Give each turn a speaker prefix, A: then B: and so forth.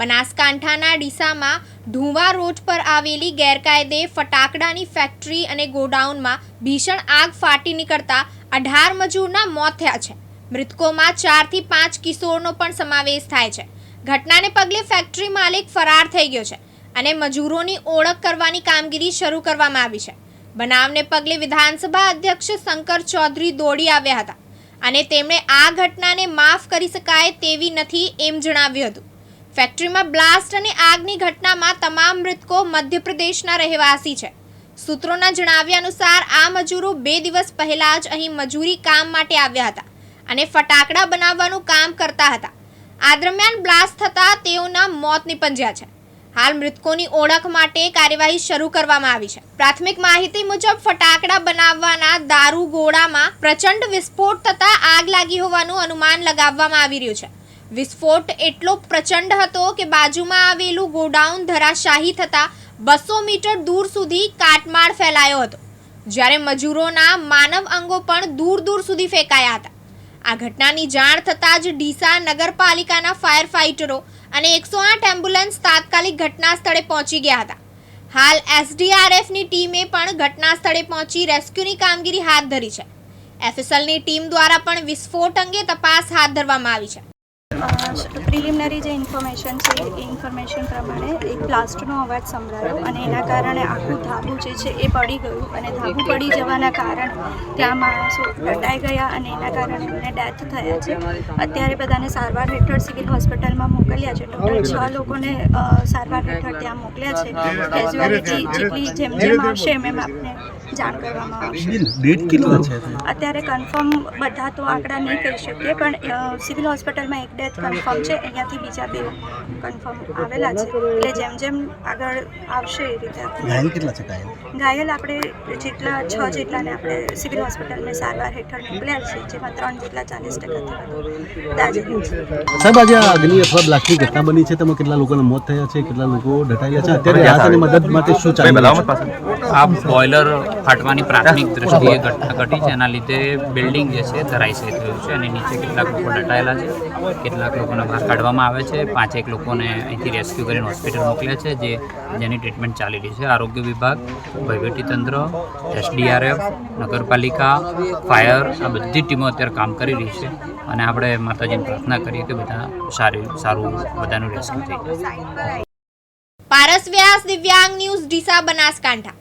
A: બનાસકાંઠાના ડીસામાં ધુવા રોડ પર આવેલી ગેરકાયદે ફટાકડાની ફેક્ટરી અને ગોડાઉનમાં ભીષણ આગ ફાટી નીકળતા અઢાર મજૂરના મોત થયા છે. મૃતકોમાં ચારથી પાંચ કિશોરનો પણ સમાવેશ થાય છે. ઘટનાને પગલે ફેક્ટરી માલિક ફરાર થઈ ગયો છે અને મજૂરોની ઓળખ કરવાની કામગીરી શરૂ કરવામાં આવી છે. બનાવને પગલે વિધાનસભા અધ્યક્ષ શંકર ચૌધરી દોડી આવ્યા હતા અને તેમણે આ ઘટનાને માફ કરી શકાય તેવી નથી એમ જણાવ્યું હતું. ફેક્ટરીમાં બ્લાસ્ટ અને આગની ઘટનામાં તમામ મૃતકો મધ્યપ્રદેશના રહેવાસી છે. સૂત્રોના જણાવ્યા અનુસાર આ મજૂરો બે દિવસ પહેલા જ અહીં મજૂરી કામ માટે આવ્યા હતા અને ફટાકડા બનાવવાનું કામ કરતા હતા. આ દરમિયાન બ્લાસ્ટ થતા તેઓના મોત નિપજ્યા છે. હાલ મૃતકોની ઓળખ માટે કાર્યવાહી શરૂ કરવામાં આવી છે. પ્રાથમિક માહિતી મુજબ ફટાકડા બનાવવાના દારૂ ગોળામાં પ્રચંડ વિસ્ફોટ થતા આગ લાગી હોવાનું અનુમાન લગાવવામાં આવી રહ્યું છે. વિસ્ફોટ એટલો પ્રચંડ હતો કે બાજુમાં આવેલું ગોડાઉન ધરાશાહી થતા બસો મીટર દૂર સુધી કાટમાળ ફેલાયો હતો. જ્યારે મજૂરોના માનવ અંગો પણ દૂર દૂર સુધી ફેંકાયા હતા. આ ઘટનાની જાણ થતાં જ ડીસા નગરપાલિકાના ફાયર ફાઇટરો અને એકસો આઠ એમ્બ્યુલન્સ તાત્કાલિક ઘટના સ્થળે પહોંચી ગયા હતા. હાલ એસડીઆરએફની ટીમે પણ ઘટના સ્થળે પહોંચી રેસ્ક્યુની કામગીરી હાથ ધરી છે. એફએસએલની ટીમ દ્વારા પણ વિસ્ફોટ અંગે તપાસ હાથ ધરવામાં આવી છે.
B: પ્રિલિમિનરી જે ઇન્ફોર્મેશન છે એ ઇન્ફોર્મેશન પ્રમાણે એક બ્લાસ્ટનો અવાજ સંભળાયો અને એના કારણે આખું ધાબુ જે છે એ પડી ગયું અને ધાબુ પડી જવાના કારણે ત્યાં માણસો દટાઈ ગયા અને એના કારણે એમને ડેથ થયા છે. અત્યારે બધાને સારવાર હેઠળ સિવિલ હોસ્પિટલમાં મોકલ્યા છે. ટોટલ છ લોકોને સારવાર હેઠળ ત્યાં મોકલ્યા છે. કેઝ્યુઆલિટી જેટલી જેમ જેમ આવશે એમ એમ આપને જાણ કરવામાં આવશે.
C: ડેટ કેટલા છે?
B: અત્યારે કન્ફર્મ બધા તો આંકડા નહીં કહી શકીએ પણ સિવિલ હોસ્પિટલમાં એક ડેથ કન્ફર્મ છે અહીંયાથી બીજા બે કન્ફર્મ આવેલા છે. એટલે જેમ જેમ આગળ આવશે એ રીતે
C: ઘાયલ કેટલા છે ઘાયલ?
B: ઘાયલ આપણે જેટલા છ જેટલાને આપણે સિવિલ હોસ્પિટલને સારવાર હેઠળ મોકલ્યા છે જેમાં ત્રણ જેટલા ચાલીસ ટકા
C: સાહેબ આજે આ અગ્નિ અથવા બ્લાસ્ટની ઘટના બની છે. તેમાં કેટલા લોકોના મોત થયા છે કેટલા લોકો દટાયેલા છે? અત્યારે રાહત અને મદદ માટે શું ચાલી
D: આ બોઇલર ફાટવાની પ્રાથમિક દ્રષ્ટિએ ઘટના ઘટી છે. એના લીધે બિલ્ડિંગ જે છે ધરાશયી થયું છે અને નીચે કેટલાક લોકો દટાયેલા છે. કેટલાક લોકોને બહાર કાઢવામાં આવે છે. પાંચેક લોકોને અહીંથી રેસ્ક્યુ કરીને હોસ્પિટલ મોકલ્યા છે, જે જેની ટ્રીટમેન્ટ ચાલી રહી છે. આરોગ્ય વિભાગ વહીવટીતંત્ર એસડીઆરએફ, નગરપાલિકા, ફાયર, આ બધી ટીમો અત્યારે કામ કરી રહી છે અને આપણે માતાજીને પ્રાર્થના કરીએ કે બધા સારી, સારું બધાનું રેસ્ક્યુ થઈ જાય.
A: પારસ વ્યાસ, દિવ્યાંગ ન્યૂઝ, ડીસા બનાસકાંઠા.